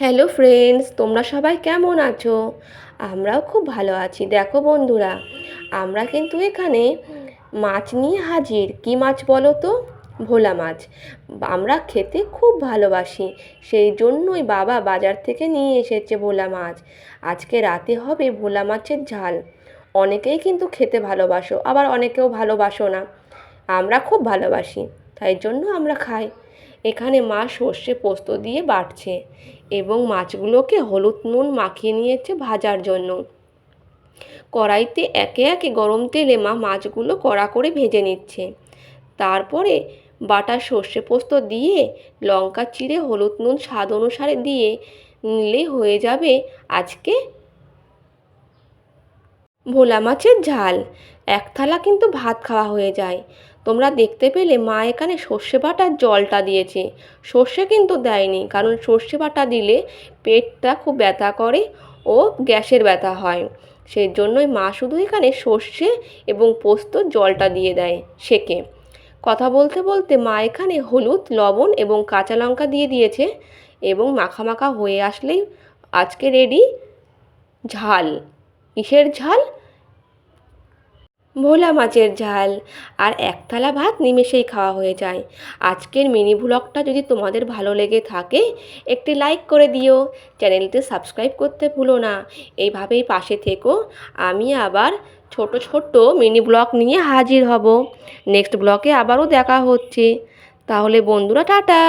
Hello friends তোমরা সবাই কেমন আছো? আমরাও খুব ভালো আছি। দেখো বন্ধুরা, আমরা কিন্তু এখানে মাছ নিয়ে হাজির। কী মাছ বলো তো? ভোলা মাছ। আমরা খেতে খুব ভালোবাসি। সেই জন্যই বাবা বাজার থেকে নিয়ে এসেছে ভোলা মাছ। আজকে রাতে হবে ভোলা মাছের ঝাল। অনেকেই কিন্তু খেতে ভালোবাসো, আবার অনেকেও ভালোবাসো না। আমরা খুব ভালোবাসি, তাই জন্য আমরা খাই। এখানে মা সর্ষে পোস্ত দিয়ে বাটছে এবং মাছগুলোকে হলুদ নুন মাখিয়ে নিয়েছে ভাজার জন্য। কড়াইতে একে একে গরম তেলে মা মাছগুলো কড়া করে ভেজে নিচ্ছে। তারপরে বাটা সর্ষে পোস্ত দিয়ে লঙ্কা, চিড়ে, হলুদ নুন স্বাদ অনুসারে দিয়ে নিলে হয়ে যাবে আজকে ভোলা মাছের ঝাল। এক থালা কিন্তু ভাত খাওয়া হয়ে যায়। তোমরা দেখতে পেলে মা এখানে সর্ষে বাটার জলটা দিয়েছে। সর্ষে কিন্তু দেয়নি, কারণ সর্ষে বাটা দিলে পেটটা খুব ব্যথা করে ও গ্যাসের ব্যথা হয়। সেই জন্যই মা শুধু এখানে সর্ষে এবং পোস্ত জলটা দিয়ে দেয় সেকে। কথা বলতে বলতে মা এখানে হলুদ, লবণ এবং কাঁচা লঙ্কা দিয়ে দিয়েছে এবং মাখা মাখা হয়ে আসলেই আজকে রেডি ঝাল। কিসের ঝাল? ভোলা মাছের ঝাল। আর এক থালা ভাত নিমেষেই খাওয়া হয়ে যায়। আজকের মিনি ভ্লগটা যদি তোমাদের ভালো লেগে থাকে, একটি লাইক করে দিও। চ্যানেলটি সাবস্ক্রাইব করতে ভুলো না। এইভাবেই পাশে থেকো। আমি আবার ছোট ছোট মিনি ব্লগ নিয়ে হাজির হব। নেক্সট ব্লগে আবারও দেখা হচ্ছে। তাহলে বন্ধুরা, টাটা!